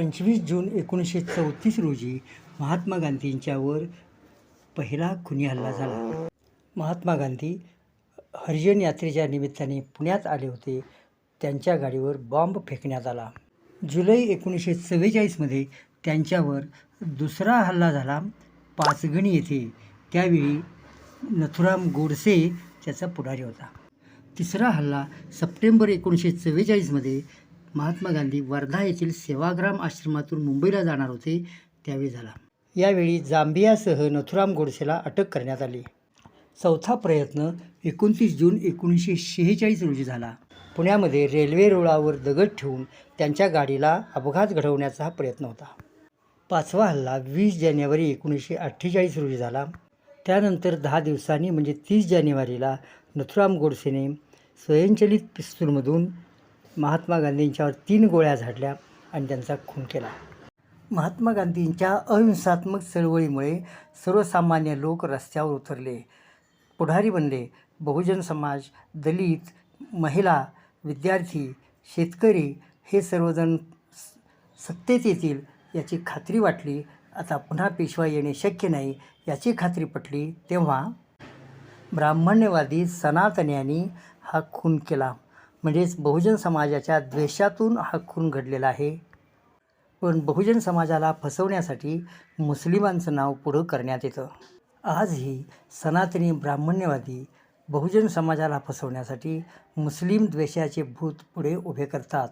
पंचवीस जून एकोणीसशे चौतीस रोजी महात्मा गांधींच्यावर पहिला खुनी हल्ला झाला. महात्मा गांधी हरिजन यात्रेच्या निमित्ताने पुण्यात आले होते. त्यांच्या गाडीवर बॉम्ब फेकण्यात आला. जुलै एकोणीसशे चव्वेचाळीसमध्ये त्यांच्यावर दुसरा हल्ला झाला पाचगणी येथे. त्यावेळी नथुराम गोडसे त्याचा पुढारी होता. तिसरा हल्ला सप्टेंबर एकोणीसशे चव्वेचाळीसमध्ये महात्मा गांधी वर्धा येथील सेवाग्राम आश्रमातून मुंबईला जाणार होते त्यावेळी झाला. यावेळी जांबियासह नथुराम गोडसेला अटक करण्यात आली. चौथा प्रयत्न एकोणतीस जून एकोणीसशे शेहेचाळीस रोजी झाला. पुण्यामध्ये रेल्वे रुळावर दगड ठेवून त्यांच्या गाडीला अपघात घडवण्याचा हा प्रयत्न होता. पाचवा हल्ला वीस जानेवारी एकोणीसशे अठ्ठेचाळीस रोजी झाला. त्यानंतर दहा दिवसांनी म्हणजे तीस जानेवारीला नथुराम गोडसेने स्वयंचलित पिस्तूलमधून महात्मा गांधींच्यावर तीन गोळ्या झाडल्या आणि त्यांचा खून केला. महात्मा गांधींच्या अहिंसात्मक चळवळीमुळे सर्वसामान्य लोक रस्त्यावर उतरले. पुढारी बनले बहुजन समाज दलित महिला विद्यार्थी शेतकरी हे सर्वजण स- सत्तेत येतील याची खात्री वाटली. आता पुन्हा पेशवा येणे शक्य नाही याची खात्री पटली तेव्हा ब्राह्मण्यवादी सनातन्यांनी हा खून केला. म्हणजेच बहुजन समाजाच्या द्वेषातून हा खून घडलेला आहे. पण बहुजन समाजाला फसवण्यासाठी मुस्लिमांचं नाव पुढं करण्यात येतं. आजही सनातनी ब्राह्मण्यवादी बहुजन समाजाला फसवण्यासाठी मुस्लिम द्वेषाचे भूत पुढे उभे करतात.